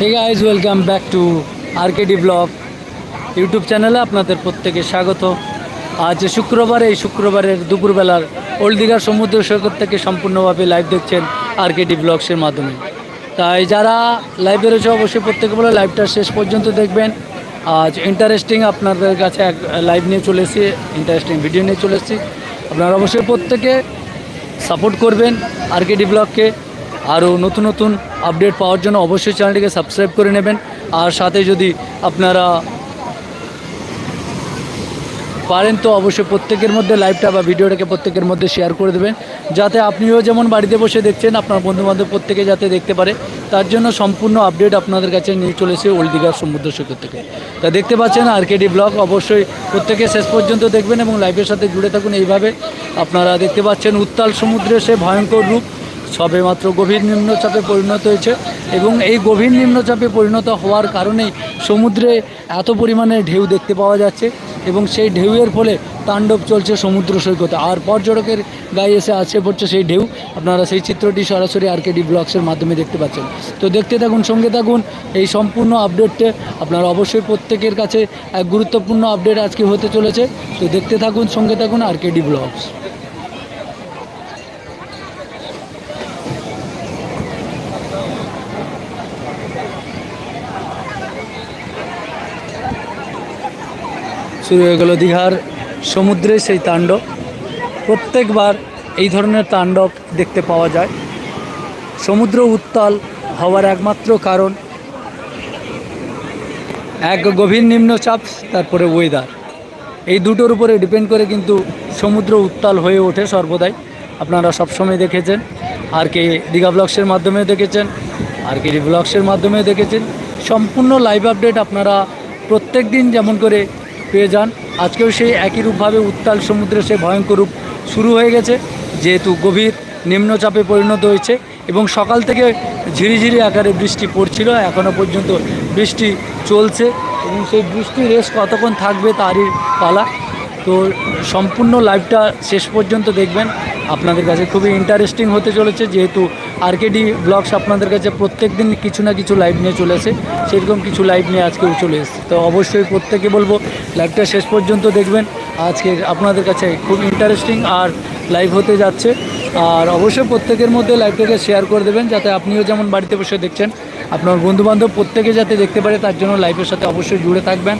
Hey guys welcome back to RKD blog YouTube চ্যানেলে আপনাদের প্রত্যেকে স্বাগত। আজ শুক্রবার, এই শুক্রবারের দুপুরবেলার ওল্ড দীঘার সমুদ্র সৈকত থেকে সম্পূর্ণভাবে লাইভ দেখছেন আরকেডি ব্লগসের মাধ্যমে। তাই যারা লাইভে রয়েছে অবশ্যই প্রত্যেকে বলে লাইভটা শেষ পর্যন্ত দেখবেন। আজ ইন্টারেস্টিং আপনাদের কাছে এক লাইভ নিয়ে চলে এসেছি ইন্টারেস্টিং ভিডিও নিয়ে চলে এসেছি। আপনারা অবশ্যই প্রত্যেকে সাপোর্ট করবেন আরকেডি ব্লগকে আরও নতুন নতুন আপডেট পাওয়ার জন্য অবশ্যই চ্যানেলটিকে সাবস্ক্রাইব করে নেবেন। আর সাথে যদি আপনারা পারেন তো অবশ্যই প্রত্যেকের মধ্যে লাইভটা বা ভিডিওটাকে প্রত্যেকের মধ্যে শেয়ার করে দেবেন। যাতে আপনিও যেমন বাড়িতে বসে দেখছেন, আপনার বন্ধুবান্ধব প্রত্যেকে যাতে দেখতে পারে। তার জন্য সম্পূর্ণ আপডেট আপনাদের কাছে নিয়ে চলেছে ওল্ড দীঘার সমুদ্র সৈকত থেকে। তা দেখতে পাচ্ছেন আর কেডি ব্লগ অবশ্যই প্রত্যেকে শেষ পর্যন্ত দেখবেন এবং লাইভের সাথে জুড়ে থাকুন। এইভাবে আপনারা দেখতে পাচ্ছেন উত্তাল সমুদ্রে সে ভয়ঙ্কর রূপ। সবে মাত্র গভীর নিম্নচাপে পরিণত হয়েছে এবং এই গভীর নিম্নচাপে পরিণত হওয়ার কারণেই সমুদ্রে এত পরিমাণে ঢেউ দেখতে পাওয়া যাচ্ছে এবং সেই ঢেউয়ের ফলে তাণ্ডব চলছে সমুদ্র সৈকতে। আর পর্যটকের গায়ে এসে আছে পড়ছে সেই ঢেউ। আপনারা সেই চিত্রটি সরাসরি আরকেডি ব্লগসের মাধ্যমে দেখতে পাচ্ছেন। তো দেখতে থাকুন, সঙ্গে থাকুন এই সম্পূর্ণ আপডেটটা। আপনারা অবশ্যই প্রত্যেকের কাছে এক গুরুত্বপূর্ণ আপডেট আজকে হতে চলেছে। তো দেখতে থাকুন, সঙ্গে থাকুন আরকেডি ব্লগস। শুরু হয়ে গেল দীঘার সমুদ্রে সেই তাণ্ডব। প্রত্যেকবার এই ধরনের তাণ্ডব দেখতে পাওয়া যায়। সমুদ্র উত্তাল হওয়ার একমাত্র কারণ এক গভীর নিম্নচাপ, তারপরে ওয়েদার এই দুটোর উপরে ডিপেন্ড করে কিন্তু সমুদ্র উত্তাল হয়ে ওঠে সর্বদাই। আপনারা সবসময় দেখেছেন আর কে দীঘা ব্লগসের মাধ্যমে দেখেছেন আর কে ব্লগসের মাধ্যমে দেখেছেন। সম্পূর্ণ লাইভ আপডেট আপনারা প্রত্যেক দিন যেমন করে পেয়ে যান। আজকেও সেই একই রূপভাবে উত্তাল সমুদ্রে সে ভয়ঙ্কর রূপ শুরু হয়ে গেছে, যেহেতু গভীর, নিম্নচাপে পরিণত হয়েছে এবং সকাল থেকে ঝিরিঝিরি আকারে বৃষ্টি পড়ছিল এখনও পর্যন্ত বৃষ্টি চলছে এবং সেই বৃষ্টি রেস কতক্ষণ থাকবে তারই পালা। তো সম্পূর্ণ লাইভটা শেষ পর্যন্ত দেখবেন। আপনাদের কাছে খুবই ইন্টারেস্টিং হতে চলেছে, যেহেতু আরকেডি ব্লগস আপনাদের কাছে প্রত্যেক দিন কিছু না কিছু লাইভ নিয়ে চলে আসে। সেরকম কিছু লাইভ নিয়ে আজকেও চলে এসেছে। তো অবশ্যই প্রত্যেকে বলব লাইভটা শেষ পর্যন্ত দেখবেন। আজকে আপনাদের কাছে খুব ইন্টারেস্টিং আর লাইভ হতে যাচ্ছে। আর অবশ্যই প্রত্যেকের মধ্যে লাইভটাকে শেয়ার করে দেবেন, যাতে আপনিও যেমন বাড়িতে বসে দেখছেন, আপনার বন্ধুবান্ধব প্রত্যেকে যাতে দেখতে পারে, তার জন্য লাইভের সাথে অবশ্যই জুড়ে থাকবেন।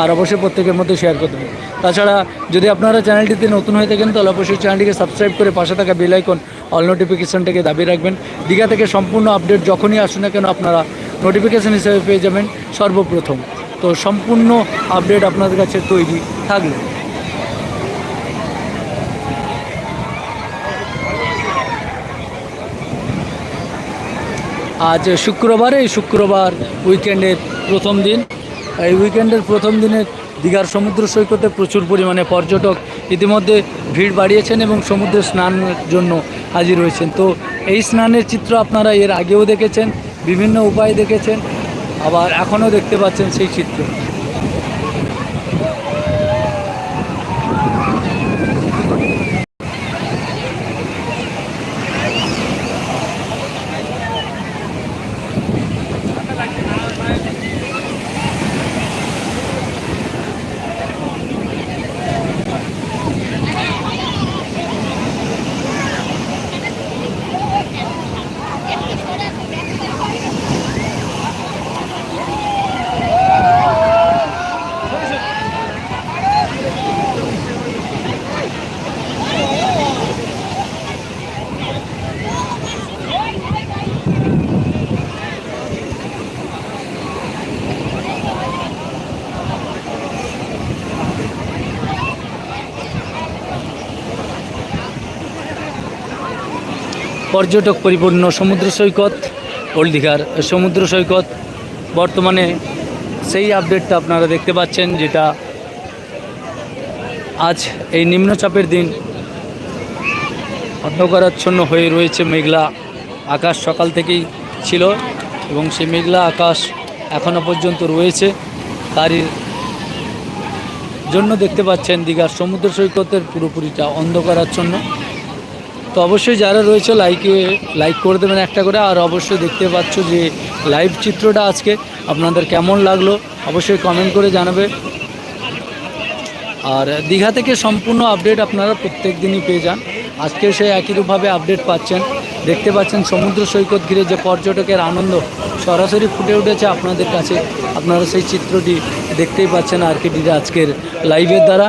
আর অবশ্যই প্রত্যেকের মধ্যে শেয়ার করে দেবেন। তাছাড়া যদি আপনারা চ্যানেলটিতে নতুন হয়ে থাকেন, তাহলে অবশ্যই চ্যানেলটিকে সাবস্ক্রাইব করে পাশে থাকা বেল আইকন অল নোটিফিকেশনটাকে দাবি রাখবেন। দীঘা থেকে সম্পূর্ণ আপডেট যখনই আসুন না কেন আপনারা নোটিফিকেশান হিসেবে পেয়ে যাবেন সর্বপ্রথম। তো সম্পূর্ণ আপডেট আপনাদের কাছে তৈরি থাকলে আজ শুক্রবার, এই শুক্রবার উইকেন্ডের প্রথম দিন। এই উইকেন্ডের প্রথম দিনে দীঘার সমুদ্র সৈকতে প্রচুর পরিমাণে পর্যটক ইতিমধ্যে ভিড় বাড়িয়েছেন এবং সমুদ্রে স্নানের জন্য হাজির হয়েছেন তো এই স্নানের চিত্র আপনারা এর আগেও দেখেছেন, বিভিন্ন উপায়ে দেখেছেন, আবার এখনও দেখতে পাচ্ছেন সেই চিত্র। পর্যটক পরিপূর্ণ সমুদ্র সৈকত ওল্ড দীঘার সমুদ্র সৈকত। বর্তমানে সেই আপডেটটা আপনারা দেখতে পাচ্ছেন, যেটা আজ এই নিম্নচাপের দিন অন্ধকারাচ্ছন্ন হয়ে রয়েছে মেঘলা আকাশ সকাল থেকেই ছিল এবং সেই মেঘলা আকাশ এখনও পর্যন্ত রয়েছে। তারই জন্য দেখতে পাচ্ছেন দীঘার সমুদ্র সৈকতের পুরোপুরিটা অন্ধকারাচ্ছন্ন। তো অবশ্যই যারা রয়েছে লাইকে লাইক করে দেবেন একটা করে। আর অবশ্যই দেখতে পাচ্ছ যে লাইভ চিত্রটা আজকে। আপনাদের কেমন লাগল, অবশ্যই কমেন্ট করে জানাবে। আর দীঘা থেকে সম্পূর্ণ আপডেট আপনারা প্রত্যেক দিনই পেয়ে যান। আজকে সে একইরূপভাবে আপডেট পাচ্ছেন। দেখতে পাচ্ছেন সমুদ্র সৈকত ঘিরে যে পর্যটকের আনন্দ সরাসরি ফুটে উঠেছে আপনাদের কাছে। আপনারা সেই চিত্রটি দেখতেই পাচ্ছেন আর আজকের লাইভের দ্বারা।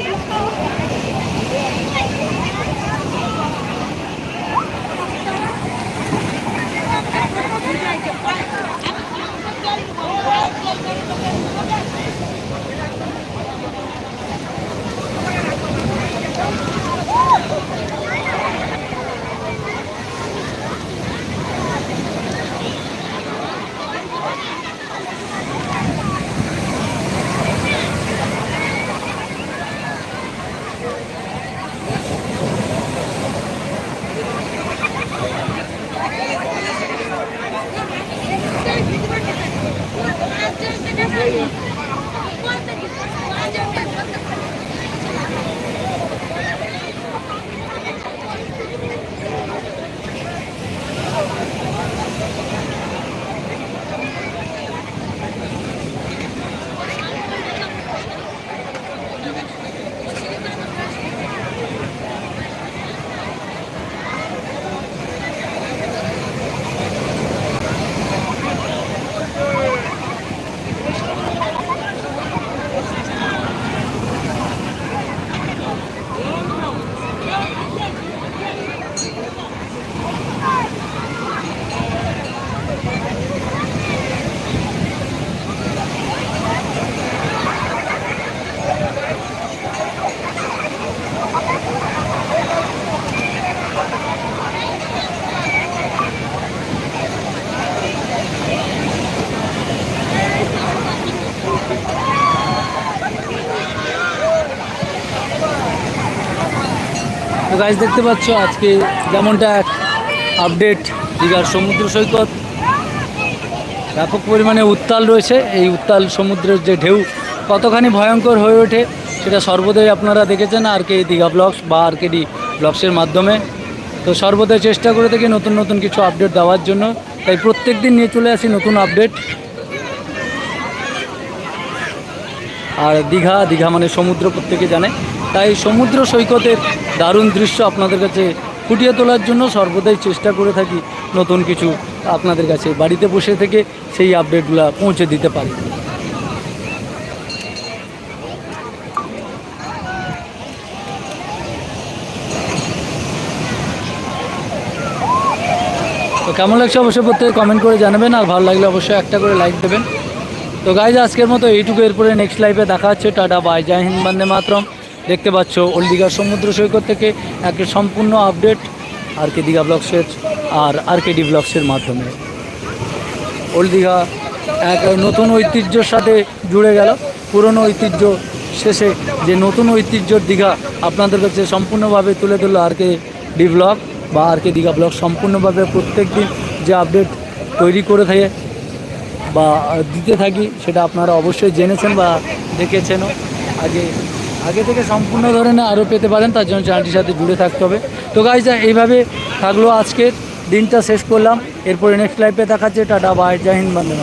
তো গাছ দেখতে পাচ্ছ আজকে যেমনটা এক আপডেট দীঘার সমুদ্র সৈকত। ব্যাপক পরিমাণে উত্তাল রয়েছে। এই উত্তাল সমুদ্রের যে ঢেউ, কতখানি ভয়ঙ্কর হয়ে ওঠে সেটা সর্বদাই আপনারা দেখেছেন আর কে দীঘা ব্লগস বা আর কেডি ব্লগসের মাধ্যমে। তো সর্বদাই চেষ্টা করে থাকি নতুন নতুন কিছু আপডেট দেওয়ার জন্য। তাই প্রত্যেক দিন নিয়ে চলে আসি নতুন আপডেট আর দীঘা দীঘা মানে সমুদ্র প্রত্যেকে জানে। তাই সমুদ্র সৈকতের দারুণ দৃশ্য আপনাদের কাছে ফুটিয়ে তোলার জন্য সর্বদাই চেষ্টা করে থাকি নতুন কিছু আপনাদের কাছে বাড়িতে বসে থেকে সেই আপডেটগুলো পৌঁছে দিতে পারি। তো কেমন লাগছে অবশ্যই প্রত্যেকে কমেন্ট করে জানাবেন, আর ভালো লাগলে অবশ্যই একটা করে লাইক দেবেন। তো গাইজ আজকের মতো এইটুকু, এরপরে নেক্সট লাইভে দেখা হচ্ছে। Tata bye Jai Hind, Bande Mataram. দেখতে পাচ্ছ, ওল্ড দীঘার সমুদ্র সৈকত থেকে একটা সম্পূর্ণ আপডেট আর কে দীঘা ব্লগসের আর আর কে ডি ব্লগসের মাধ্যমে। ওল্ড দীঘা এক নতুন ঐতিহ্যর সাথে জুড়ে গেল। পুরনো ঐতিহ্য শেষে যে নতুন ঐতিহ্যর দীঘা আপনাদের কাছে সম্পূর্ণভাবে তুলে ধরলো আর কে ডি ব্লগ বা আর কে দীঘা ব্লগ সম্পূর্ণভাবে প্রত্যেক দিন যে আপডেট তৈরি করে থাকে বা দিতে থাকি, সেটা আপনারা অবশ্যই জেনেছেন বা দেখেছেনও। আগে আগে থেকে সম্পূর্ণ ধরনের আরও পেতে পারেন, তার জন্য চ্যানেলটির সাথে জুড়ে থাকতে হবে। তো গাইজ এইভাবে থাকল আজকের দিনটা, শেষ করলাম। এরপরে নেক্সট লাইফে দেখাচ্ছে, টাটা বাই জয় হিন্দ, বন্দে